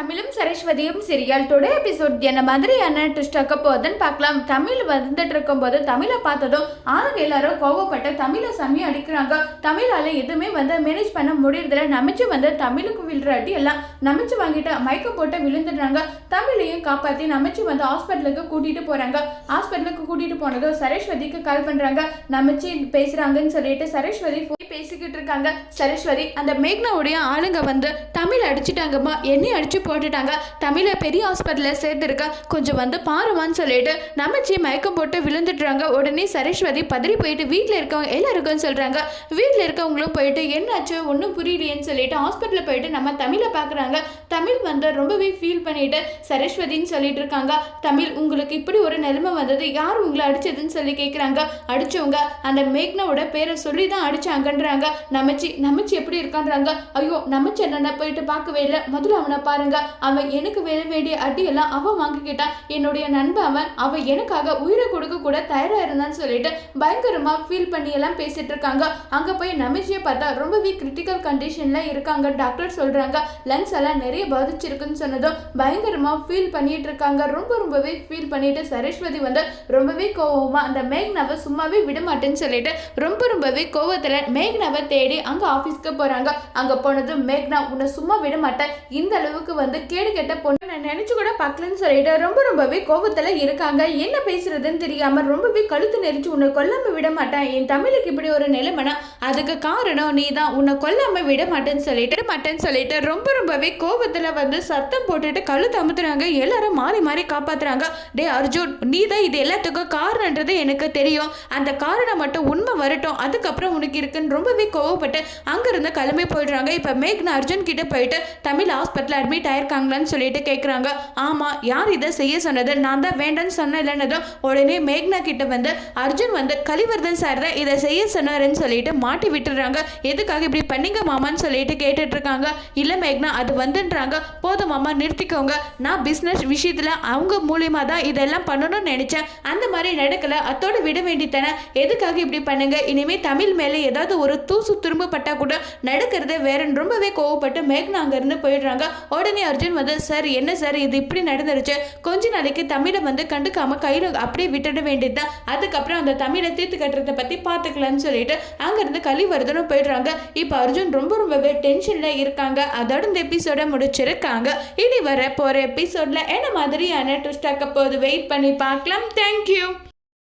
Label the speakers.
Speaker 1: தமிழும் சரஸ்வதியும் serial today episode என்ன மாதிரியான ட்விஸ்ட் ஆக்க போகுதுன்னு பார்க்கலாம். தமிழ் வந்துட்டு இருக்கும்போது தமிழை பார்த்ததும் ஆளுங்க எல்லாரும் கோவப்பட்டு தமிழை சமையல் அடிக்கிறாங்க. தமிழால எதுவுமே வந்து மேனேஜ் பண்ண முடியறதில்ல. நமிச்சு வந்து தமிழுக்கு விழுற அடி எல்லாம் நமைச்சு வாங்கிட்டு மயக்கம் போட்டு விழுந்துடுறாங்க. தமிழையும் காப்பாற்றி நமிச்சு வந்து ஹாஸ்பிட்டலுக்கு கூட்டிட்டு போறாங்க. ஹாஸ்பிட்டலுக்கு கூட்டிட்டு போனதும் சரஸ்வதிக்கு கால் பண்றாங்க. நமைச்சு பேசுறாங்கன்னு சொல்லிட்டு சரஸ்வதி போய் பேசிக்கிட்டு இருக்காங்க. சரஸ்வதி அந்த மேக்னாவுடைய ஆளுங்க வந்து தமிழ் அடிச்சிட்டாங்கம்மா. என்னையும் அடிச்சு போட்டுட்டாங்க. தமிழை பெரிய ஹாஸ்பிட்டலில் சேர்த்துருக்க கொஞ்சம் வந்து பாருவான்னு சொல்லிட்டு நமச்சி மயக்கம் போட்டு விழுந்துடுறாங்க உடனே சரஸ்வதி பதறி போயிட்டு வீட்டில் இருக்கவங்க எல்லாருக்கும் சொல்கிறாங்க வீட்டில் இருக்கவங்களும் போயிட்டு என்னாச்சு? ஒன்றும் புரியலையேன்னு சொல்லிட்டு ஹாஸ்பிட்டலில் போயிட்டு நம்ம தமிழை பார்க்குறாங்க. தமிழ் வந்து ரொம்பவே ஃபீல் பண்ணிட்டு சரஸ்வதின்னு சொல்லிட்டு இருக்காங்க. தமிழ் உங்களுக்கு இப்படி ஒரு நிலைமை வந்தது. யார் உங்களை அடிச்சதுன்னு சொல்லி கேட்குறாங்க அடிச்சவங்க அந்த மேக்னாவோட பேரை சொல்லி தான் அடிச்சாங்கன்றாங்க. நமச்சி நமச்சி எப்படி இருக்கான்றாங்க? ஐயோ நமச்சி என்னென்ன போயிட்டு பார்க்கவே இல்லை. முதல்ல அவனை பாருங்க. அவன் எனக்கு வேற வேண்டிய அடியெல்லாம் அவன் வாங்கிக்கிட்டான் என்னுடைய நண்பன் அவன் அவன் எனக்காக உயிரை கொடுக்க கூட தயாரா இருந்தான்னு சொல்லிட்டு பயங்கரமா ஃபீல் பண்ணி எல்லாம் பேசிட்டு இருக்காங்க. அங்க போய் நமச்சியை பார்த்தா ரொம்பவே கிரிட்டிக்கல் கண்டிஷன்ல இருக்காங்க டாக்டர் சொல்றாங்க. லங்ஸ் எல்லாம் நிறைய பாதிச்சிருக்குன்னு சொன்னதும் பயங்கரமா ஃபீல் பண்ணிட்டு இருக்காங்க. ரொம்ப ரொம்பவே ஃபீல் பண்ணிட்டு சரஸ்வதி வந்து ரொம்பவே கோவமா அந்த மேக்னாவை சும்மாவே விட மாட்டேன்னு சொல்லிட்டு ரொம்ப ரொம்பவே கோவத்துல மேக்னாவை தேடி அங்க ஆபீஸ்க்கு போறாங்க. அங்க போனதும் மேக்னா உன்னை சும்மா விட மாட்டேன் இந்த அளவுக்கு வந்து கேடு கெட்ட பொண்ணு நான் நினைச்சு கூட பார்க்கலன்னு சொல்லிட்டு ரொம்ப ரொம்பவே கோவத்துல இருக்காங்க. என்ன பேசுறதுன்னு தெரியாம ரொம்பவே கழுத்து நெரிச்சு உன்னை கொல்லாம விட மாட்டேன். என் தமிழுக்கு இப்படி ஒரு நிலைமைனா அதுக்கு காரணம் நீ தான் உன்னை கொல்லாம விட மாட்டேன்னு சொல்லிட்டு மாட்டேன்னு சொல்லிட்டு ரொம்ப ரொம்பவே கோவத்துல வந்து சத்தம் போட்டுட்டு கழுத்து அமுத்துறாங்க. எல்லாரும் மாறி மாறி காப்பாத்துறாங்க. டே அர்ஜுன் நீ தான் இது எல்லாத்துக்கும் காரணன்றது எனக்கு தெரியும். அந்த காரணம் மட்டும் உண்மை வரட்டும். அதுக்கப்புறம் உனக்கு இருக்குன்னு ரொம்பவே கோவப்பட்டு அங்கிருந்து கிளம்பி போயிடுறாங்க. இப்போ மேக்னா அர்ஜுன் கிட்ட போயிட்டு தமிழ் ஹாஸ்பிட்டல் அட்மிட் ஆயிருக்காங்களான்னு சொல்லிட்டு கேட்குறாங்க ஆமாம் யார் இதை செய்ய சொன்னது? நான் தான் வேண்டான்னு சொன்னேன் இல்லைன்னதும் உடனே மேக்னா கிட்ட வந்து அர்ஜுன் வந்து கலிவர்தன் சார் தான் இதை செய்ய சொன்னாருன்னு சொல்லிட்டு மாட்டி விட்டுடுறாங்க எதுக்காக இப்படி பண்ணிங்க மாமான்னு சொல்லிட்டு கேட்டுட்டு இருக்காங்க. இல்லை மேக்னா அது வந்துன்றாங்க. போதும் மாமா நிறுத்திக்கோங்க. நான் பிஸ்னஸ் விஷயத்தில் அவங்க மூலியமாக தான் இதெல்லாம் பண்ணணும்னு நினச்சேன். அந்த மாதிரி நடக்கல. அத்தோட விட வேண்டித்தானே எதுக்காக இப்படி பண்ணுங்க? இனிமே தமிழ் மேலே ஏதாவது ஒரு தூசு திரும்ப பட்டா கூட நடக்கிறது வேறன்னு. ரொம்பவே கோவப்பட்டு மேக்னா அங்கேருந்து போயிடுறாங்க. உடனே அர்ஜுன் வந்து சார் என்ன சார் இது இப்படி நடந்துருச்சு? கொஞ்ச நாளைக்கு தமிழை வந்து கண்டுக்காம கையில் அப்படியே விட்டுட வேண்டியதுதான். அதுக்கப்புறம் அந்த தமிழை தீர்த்து கட்டுறதை பற்றி பார்த்துக்கலாம்னு சொல்லிட்டு அங்கேருந்து கழிவர்தனும் போயிடுறாங்க. இப்போ அர்ஜுன் ரொம்ப ரொம்பவே டென்ஷனில் இருக்காங்க. அதோட இந்த எபிசோட முடிச்சிருக்காங்க. இனி வர போகிற எபிசோடில் என்ன மாதிரியான ட்விஸ்ட் ஆக்க போகுது? வெயிட் பண்ணி பார்க்கலாம். தேங்க்யூ